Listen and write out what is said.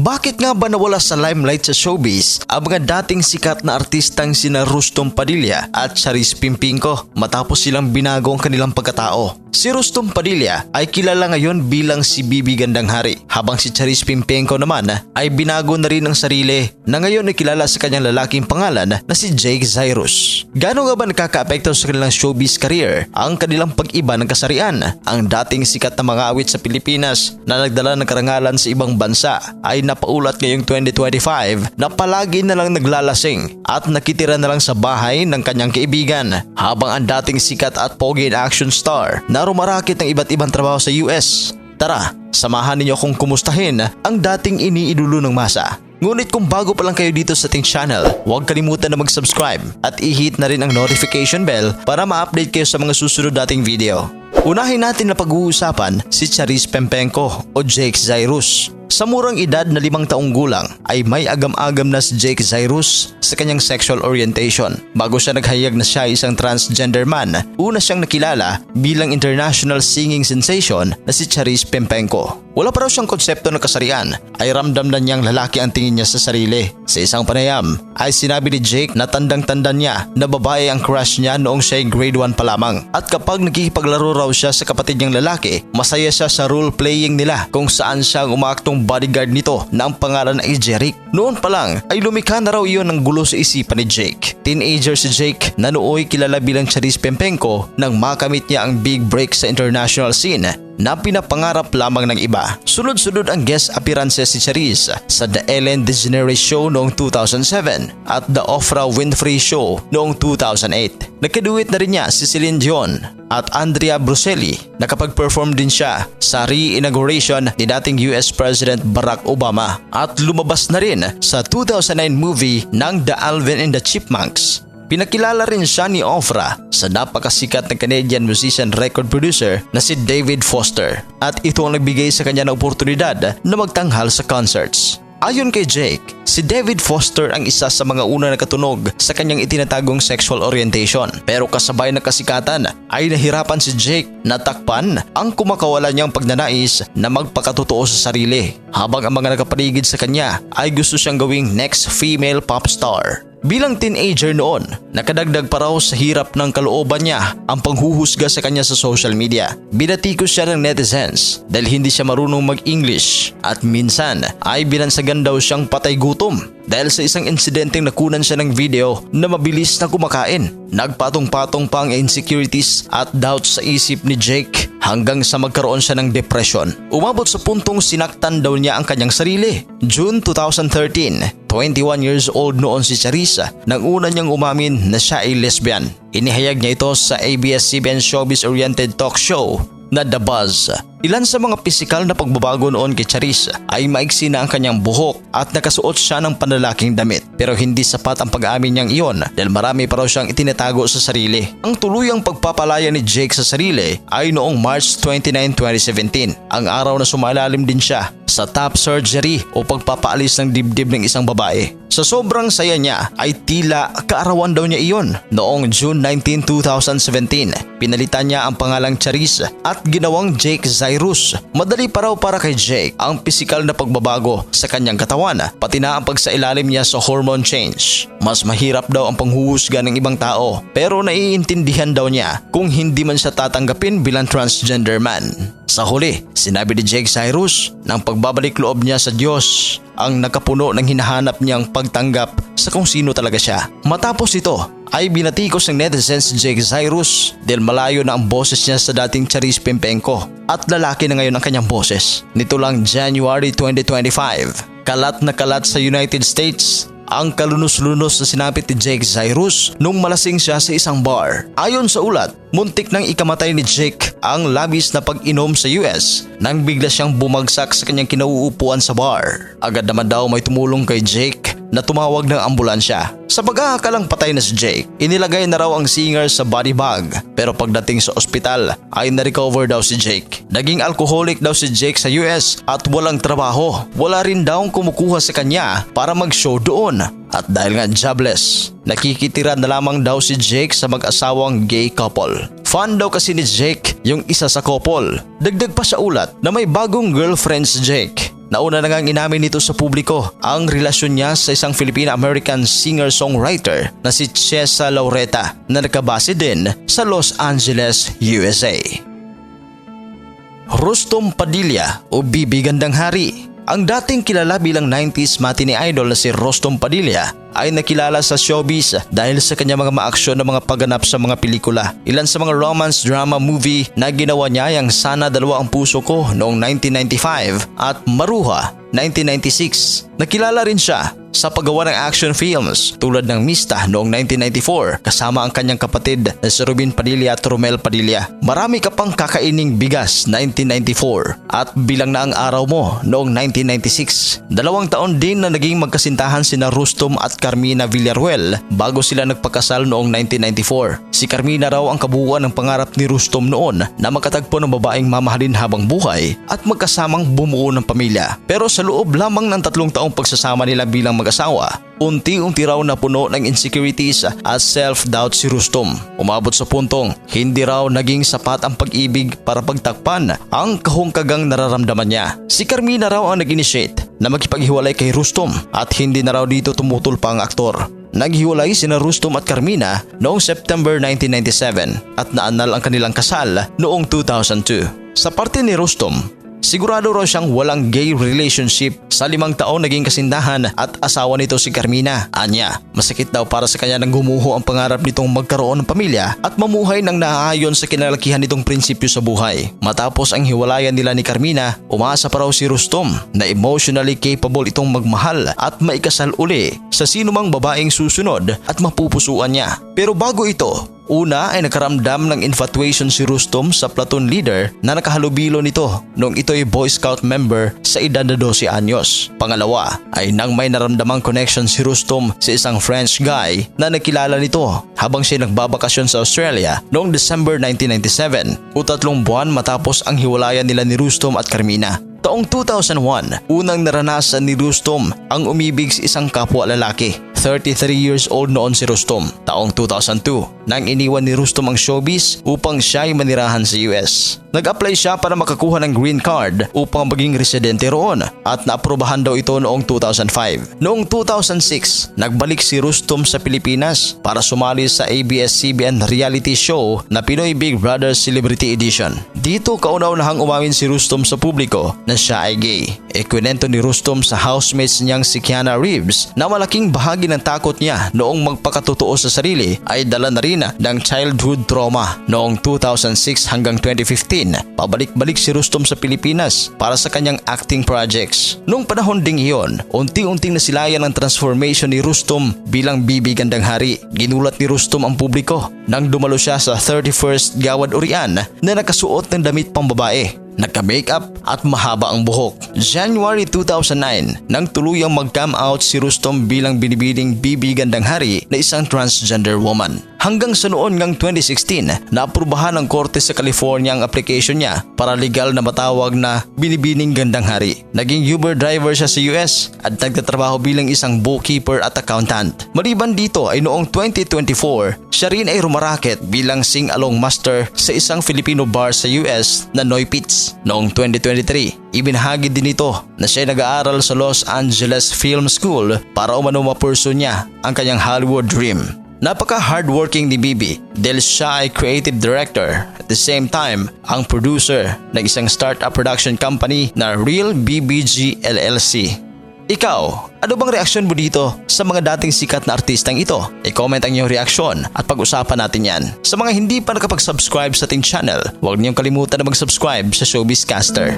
Bakit nga ba nawala sa limelight sa showbiz ang mga dating sikat na artistang sina Rustom Padilla at Charis Pimpinko matapos silang binago ang kanilang pagkatao? Si Rustom Padilla ay kilala ngayon bilang si Bibi Gandang Hari habang si Charis Pimpinko naman ay binago na rin ang sarili na ngayon ay kilala sa kanyang lalaking pangalan na si Jake Zyrus. Gano'n nga ba nakaka-apekto sa kanilang showbiz career ang kanilang pag-iba ng kasarian? Ang dating sikat na mga awit sa Pilipinas na nagdala ng karangalan sa ibang bansa ay napaulat ngayong 2025 na palagi na lang naglalasing at nakitira na lang sa bahay ng kanyang kaibigan habang ang dating sikat at pogi action star na rumarakit ng iba't ibang trabaho sa US. Tara, samahan ninyo akong kumustahin ang dating iniidolo ng masa. Ngunit kung bago pa lang kayo dito sa ating channel, huwag kalimutan na mag-subscribe at i-hit na rin ang notification bell para ma-update kayo sa mga susunod dating video. Unahin natin na pag-uusapan si Charis Pempenko o Jake Zyrus. Sa murang edad na limang taong gulang ay may agam-agam na si Jake Zyrus sa kanyang sexual orientation. Bago siya naghayag na siya isang transgender man, una siyang nakilala bilang international singing sensation na si Charis Pempenko. Wala pa raw siyang konsepto ng kasarian ay ramdam na niyang lalaki ang tingin niya sa sarili. Sa isang panayam ay sinabi ni Jake na tandang-tanda niya na babae ang crush niya noong siya ay grade 1 pa lamang. At kapag nakikipaglaro raw siya sa kapatid niyang lalaki, masaya siya sa role playing nila kung saan siya ang bodyguard nito na ang pangalan ay Jeric. Noon pa lang ay lumikha na raw iyon ng gulo sa isipan ni Jake. Teenager si Jake na nooy kilala bilang Charis Pempenko nang makamit niya ang big break sa international scene na pinapangarap lamang ng iba. Sunod-sunod ang guest appearances si Charis sa The Ellen DeGeneres Show noong 2007 at The Oprah Winfrey Show noong 2008. Nagkaduet na rin niya si Celine Dion at Andrea Bruselli. Nakapag-perform din siya sa re-inauguration ni dating US President Barack Obama at lumabas na rin sa 2009 movie ng The Alvin and the Chipmunks. Pinakilala rin siya ni Ofra sa napakasikat na Canadian musician record producer na si David Foster at ito ang nagbigay sa kanya ng oportunidad na magtanghal sa concerts. Ayon kay Jake, si David Foster ang isa sa mga una na katunog sa kanyang itinatagong sexual orientation. Pero kasabay ng kasikatan ay nahirapan si Jake na takpan ang kumakawala niyang pagnanais na magpakatotoo sa sarili. Habang ang mga nakapaligid sa kanya ay gusto siyang gawing next female pop star. Bilang teenager noon, nakadagdag pa raw sa hirap ng kalooban niya ang panghuhusga sa kanya sa social media. Binatikos siya ng netizens dahil hindi siya marunong mag-English at minsan ay binansagan daw siyang patay gutom dahil sa isang insidenteng nakunan siya ng video na mabilis na kumakain. Nagpatong-patong pa ang insecurities at doubts sa isip ni Jake hanggang sa magkaroon siya ng depression. Umabot sa puntong sinaktan daw niya ang kanyang sarili. June 2013, 21 years old noon si Charissa nang una niyang umamin na siya ay lesbian. Inihayag niya ito sa ABS-CBN showbiz-oriented talk show na The Buzz. Ilan sa mga pisikal na pagbabago noon kay Charis ay maiksi na ang kanyang buhok at nakasuot siya ng panlalaking damit. Pero hindi sapat ang pag-amin niyang iyon dahil marami pa raw siyang itinatago sa sarili. Ang tuluyang pagpapalaya ni Jake sa sarili ay noong March 29, 2017. Ang araw na sumalalim din siya sa top surgery o pagpapaalis ng dibdib ng isang babae. Sa sobrang saya niya ay tila kaarawan daw niya iyon. Noong June 19, 2017, pinalitan niya ang pangalang Charis at ginawang Jake Zyrus. Madali pa raw para kay Jake ang pisikal na pagbabago sa kanyang katawan pati na ang pagsailalim niya sa hormone change. Mas mahirap daw ang panghuhusga ng ibang tao pero naiintindihan daw niya kung hindi man siya tatanggapin bilang transgender man. Sa huli, sinabi ni Jake Cyrus ng pagbabalik loob niya sa Diyos ang nakapuno ng hinahanap niyang pagtanggap sa kung sino talaga siya. Matapos ito, ay binatikos ng netizens Jake Cyrus dahil malayo na ang boses niya sa dating Charis Pimpenko at lalaki na ngayon ang kanyang boses. Nito lang January 2025, kalat na kalat sa United States ang kalunos-lunos na sinapit ni Jake Cyrus nung malasing siya sa isang bar. Ayon sa ulat, muntik nang ikamatay ni Jake ang labis na pag-inom sa US nang bigla siyang bumagsak sa kanyang kinauupuan sa bar. Agad naman daw may tumulong kay Jake na tumawag ng ambulansya. Sa pag-aakalang patay na si Jake, inilagay na raw ang singer sa body bag. Pero pagdating sa ospital ay na-recover daw si Jake. Naging alcoholic daw si Jake sa US at walang trabaho. Wala rin daw kumukuha sa kanya para mag-show doon. At dahil nga jobless, nakikitira na lamang daw si Jake sa mag-asawang gay couple. Fan daw kasi ni Jake yung isa sa couple. Dagdag pa sa ulat na may bagong girlfriend si Jake Nauna na ngang inamin nito sa publiko ang relasyon niya sa isang Filipino-American singer-songwriter na si Chesa Laureta na nakabase din sa Los Angeles, USA. Rustom Padilla o Bibi Gandang Hari ang dating kilala bilang 90s matinee idol na si Rostom Padilla ay nakilala sa showbiz dahil sa kanyang mga maaksyon na mga pagganap sa mga pelikula. Ilan sa mga romance drama movie na ginawa niya ay ang Sana Dalawa ang Puso Ko noong 1995 at Maruha 1996. Nakilala rin siya sa paggawa ng action films tulad ng Mista noong 1994 kasama ang kanyang kapatid na si Rubin Padilla at Romel Padilla. Marami ka pang kakaining bigas 1994 at bilang na ang araw mo noong 1996. Dalawang taon din na naging magkasintahan sina Rustom at Carmina Villaruel bago sila nagpakasal noong 1994. Si Carmina raw ang kabuuan ng pangarap ni Rustom noon na makatagpo ng babaeng mamahalin habang buhay at magkasamang bumuo ng pamilya. Pero sa loob lamang ng tatlong taong pagsasama nila bilang mag-asawa, unti-unti raw napuno ng insecurities at self-doubt si Rustom. Umabot sa puntong hindi raw naging sapat ang pag-ibig para pagtakpan ang kahungkagang nararamdaman niya. Si Carmina raw ang nag-initiate na makipaghiwalay kay Rustom at hindi na raw dito tumutol pa ang aktor. Naghiwalay sina Rustom at Carmina noong September 1997 at naanal ang kanilang kasal noong 2002. Sa parte ni Rustom, Sigurado raw siyang walang gay relationship sa limang taon naging kasindahan at asawa nito si Carmina. Anya, masakit daw para sa kanya nang gumuho ang pangarap nitong magkaroon ng pamilya at mamuhay ng naaayon sa kinalakihan nitong prinsipyo sa buhay. Matapos ang hiwalayan nila ni Carmina, umasa pa raw si Rustom na emotionally capable itong magmahal at maikasal uli sa sinumang babaeng susunod at mapupusuan niya. Pero bago ito, Una ay nakaramdam ng infatuation si Rustom sa platoon leader na nakahalubilo nito noong ito ay Boy Scout member sa edad na 12 anyos. Pangalawa ay nang may naramdamang connection si Rustom sa isang French guy na nakilala nito habang siya nagbabakasyon sa Australia noong December 1997 o tatlong buwan matapos ang hiwalayan nila ni Rustom at Carmina. Taong 2001, unang naranasan ni Rustom ang umibig sa isang kapwa lalaki. 33 years old noon si Rustom. Taong 2002, nang iniwan ni Rustom ang showbiz upang siya ay manirahan sa US. Nag-apply siya para makakuha ng green card upang maging residente roon at naaprubahan daw ito noong 2005. Noong 2006, nagbalik si Rustom sa Pilipinas para sumali sa ABS-CBN reality show na Pinoy Big Brother Celebrity Edition. Dito kauna-unahang umamin si Rustom sa publiko na siya ay gay. Ikwinento ni Rustom sa housemates niyang si Kiana Reeves na malaking bahagi ng takot niya noong magpakatotoo sa sarili ay dala na rin ng childhood trauma. Noong 2006 hanggang 2015, pabalik-balik si Rustom sa Pilipinas para sa kanyang acting projects. Noong panahon ding iyon, unti-unting nasilayan ang transformation ni Rustom bilang bibi gandang hari. Ginulat ni Rustom ang publiko nang dumalo siya sa 31st Gawad Urian na nakasuot ng damit pang babae nagka-makeup at mahaba ang buhok. January 2009, nang tuluyang mag-come out si Rustom bilang binibining Bibi Gandang Hari na isang transgender woman. Hanggang sa noon ngang 2016, naaprubahan ng korte sa California ang application niya para legal na matawag na binibining gandang hari. Naging Uber driver siya sa US at nagtatrabaho bilang isang bookkeeper at accountant. Maliban dito ay noong 2024, siya rin ay rumaraket bilang sing-along master sa isang Filipino bar sa US na Noy Pits. Noong 2023, ibinahagi din ito na siya ay nag-aaral sa Los Angeles Film School para umano mapurso niya ang kanyang Hollywood dream. Napaka hardworking ni Bibi dahil siya ay creative director at the same time ang producer ng isang startup production company na Real BBG LLC. Ikaw, ano bang reaksyon mo dito sa mga dating sikat na artistang ito? I-comment ang iyong reaksyon at pag-usapan natin yan. Sa mga hindi pa nakapag-subscribe sa ating channel, huwag niyong kalimutan na mag-subscribe sa Showbiz Caster.